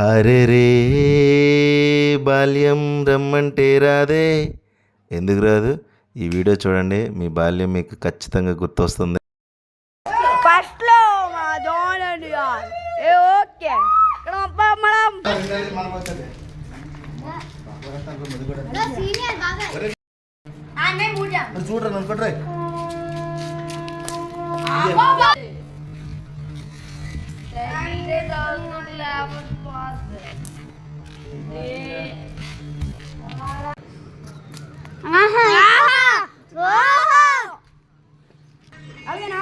అరే రే బాల్యం రమ్మంటే రాదే. ఎందుకు రాదు? ఈ వీడియో చూడండి మీ బాల్యం మీకు ఖచ్చితంగా గుర్తొస్తుంది. ఫస్ట్లో మా జాన్ అండి ఏ ఓకే. ఇక్కడ మా మనం చూడరా అనుకుంటారా అలాగేనా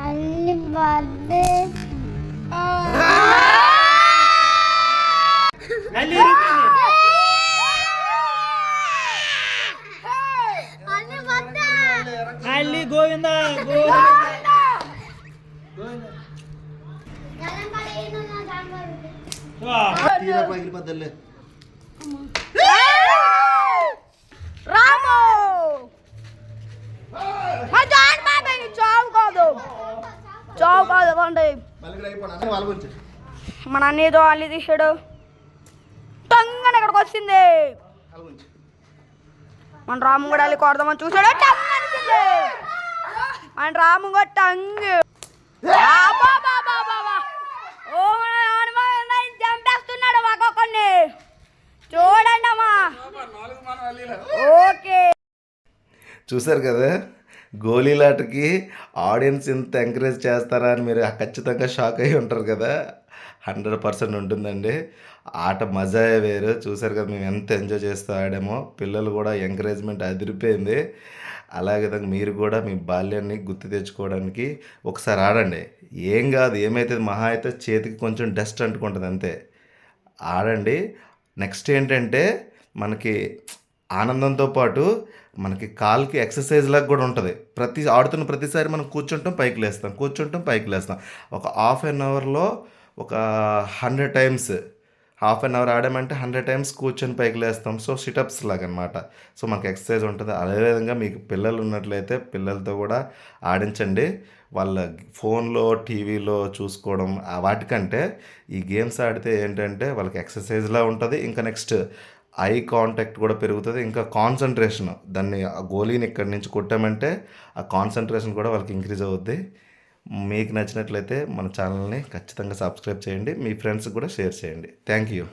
అన్ని బర్త్డే అన్ని బర్త్డే గోవింద తీరా పగిలిపోద్దలే రాము! మా జాన్ బాబాయ్ చావు కాదు చావు కాదు గురించి. మన అన్నయ్యతో అల్లి తీసాడు. టంగన ఇక్కడికి వచ్చింది. మన రాము కూడా అల్లి కొడదామని చూసాడు. మన రాము కూడా టంగ్ అబ్బా, బా, బా, బా, బా. ఓ మన హనుమాన్ చంపేస్తున్నాడు ఒక్కొక్కడిని చూడండి అమ్మా ఓకే చూశారు కదా గోళీలాటకి ఆడియన్స్ ఇంత ఎంకరేజ్ చేస్తారా అని మీరు ఖచ్చితంగా షాక్ అయ్యి ఉంటారు కదా. హండ్రెడ్ పర్సెంట్ ఉంటుందండి. ఆట మజా వేరు. చూశారు కదా మేము ఎంత ఎంజాయ్ చేస్తూ ఆడామో. పిల్లలు కూడా ఎంకరేజ్మెంట్ అదిరిపోయింది. అలాగే విధంగా మీరు కూడా మీ బాల్యాన్ని గుర్తు తెచ్చుకోవడానికి ఒకసారి ఆడండి. ఏం కాదు ఏమైతే మహా అయితే చేతికి కొంచెం డస్ట్ అంటుకుంటుంది అంతే. ఆడండి. నెక్స్ట్ ఏంటంటే మనకి ఆనందంతో పాటు మనకి కాల్కి ఎక్సర్సైజ్ లాగా కూడా ఉంటుంది. ప్రతి ఆడుతున్న ప్రతిసారి మనం కూర్చుంటాం పైకి లేస్తాం కూర్చుంటాం పైకి లేస్తాం. ఒక హాఫ్ అన్ అవర్లో ఒక hundred times half an hour ఆడామంటే hundred times కూర్చొని పైకి లేస్తాం. సో సిటప్స్ లాగా అనమాట సో మనకు ఎక్సర్సైజ్ ఉంటుంది. అదేవిధంగా మీకు పిల్లలు ఉన్నట్లయితే పిల్లలతో కూడా ఆడించండి. వాళ్ళ ఫోన్లో టీవీలో చూసుకోవడం వాటికంటే ఈ గేమ్స్ ఆడితే ఏంటంటే వాళ్ళకి ఎక్సర్సైజ్లా ఉంటుంది. ఇంకా నెక్స్ట్ ఐ కాంటాక్ట్ కూడా పెరుగుతుంది. ఇంకా కాన్సన్ట్రేషన్ దాన్ని ఆ గోలీని ఇక్కడి నుంచి కొట్టామంటే ఆ కాన్సన్ట్రేషన్ కూడా వాళ్ళకి ఇంక్రీజ్ అవుద్ది. మీకు నచ్చినట్లయితే మన ఛానల్ని ఖచ్చితంగా సబ్స్క్రైబ్ చేయండి. మీ ఫ్రెండ్స్కి కూడా షేర్ చేయండి. Thank you.